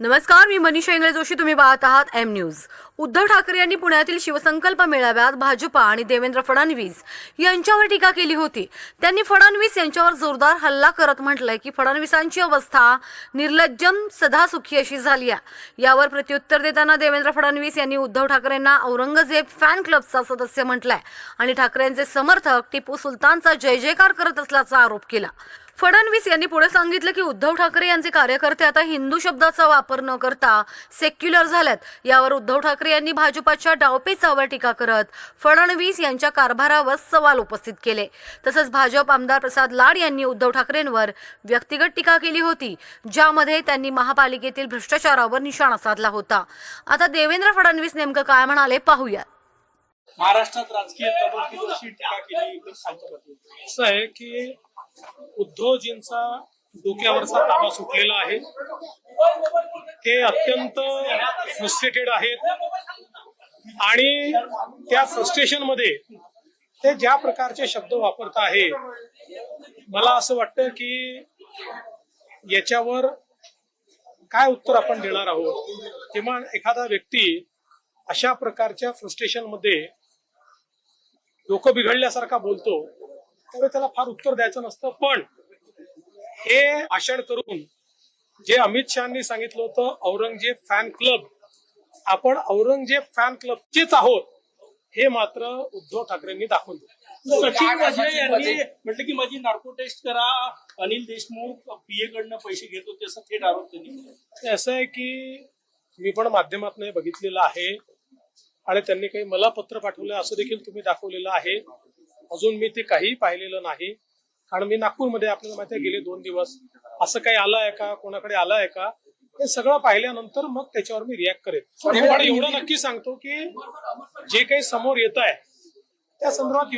नमस्कार मी मनीषा इंगळे जोशी तुम्ही पाहत आहात एम न्यूज उद्धव ठाकरे यांनी पुण्यातील शिवसंकल्प मेळाव्यात भाजपा आणि देवेंद्र फडणवीस यांच्यावर टीका केली होती. त्यांनी फडणवीस यांच्यावर जोरदार हल्ला करत म्हटलंय की फडणवीसांची अवस्था निर्लज्जम सदासुखी अशी झाली आहे. यावर प्रत्युत्तर देताना देवेंद्र फडणवीस यांनी उद्धव ठाकरेंना औरंगजेब फॅन क्लबचा सदस्य म्हटलाय आणि ठाकरेंचे समर्थक टिपू सुलतानचा जय जयकार करत असल्याचा आरोप केला. फडणवीस यांनी पुढे सांगितलं की उद्धव ठाकरे यांचे कार्यकर्ते आता हिंदू शब्दाचा वापर न करता सेक्युलर झाल्यात. यावर उद्धव ठाकरे यांनी भाजपाच्या डावपेचावर टीका करत फडणवीस यांच्या कारभारावर सवाल उपस्थित केले. तसंच भाजप आमदार प्रसाद लाड यांनी उद्धव ठाकरेंवर व्यक्तिगत टीका केली होती ज्यामध्ये त्यांनी महापालिकेतील भ्रष्टाचारावर निशाणा साधला होता. आता देवेंद्र फडणवीस नेमकं काय म्हणाले पाहूया महाराष्ट्रात राजकीय टीका केली असं आहे की उद्धवजींचा डोक्यावरचा ताबा सुटलेला आहे. ते अत्यंत फ्रस्ट्रेटेड आहेत. आणि त्या फ्रस्ट्रेशनमध्ये ते ज्या प्रकारचे शब्द वापरत आहे मला असं वाटतं की याच्यावर काय उत्तर आपण देणार आहोत? किंवा एखादा व्यक्ती अशा प्रकारच्या फ्रस्ट्रेशनमध्ये डोकं बिघडल्यासारखा बोलतो तर त्याला फार उत्तर द्यायचं नसतं. पण हे भाषण करून जे अमित शहानी सांगितलं होतं औरंगजेब फॅन क्लब आपण औरंगजेब फॅन क्लबचेच आहोत हे मात्र उद्धव ठाकरेंनी दाखवून दिलं. सचिन वाजे यांनी म्हटलं की माझी नार्को टेस्ट करा. अनिल देशमुख पीए कडनं पैसे घेत होते असं थेट आरोप त्यांनी केला. ते असं आहे की मी पण माध्यमातून हे बघितलेलं आहे आणि त्यांनी काही मला पत्र पाठवलं असं देखील तुम्ही दाखवलेलं आहे. अजून मी ते काही पाहिलेलं नाही. कारण मी नागपूरमध्ये आपल्याला माहिती आहे गेले दोन दिवस. असं काही आलं आहे का? कोणाकडे आलं आहे का? हे सगळं पाहिल्यानंतर मग त्याच्यावर मी रिॲक्ट करेन. पण एवढं नक्की सांगतो की जे काही समोर येत आहे त्या संदर्भात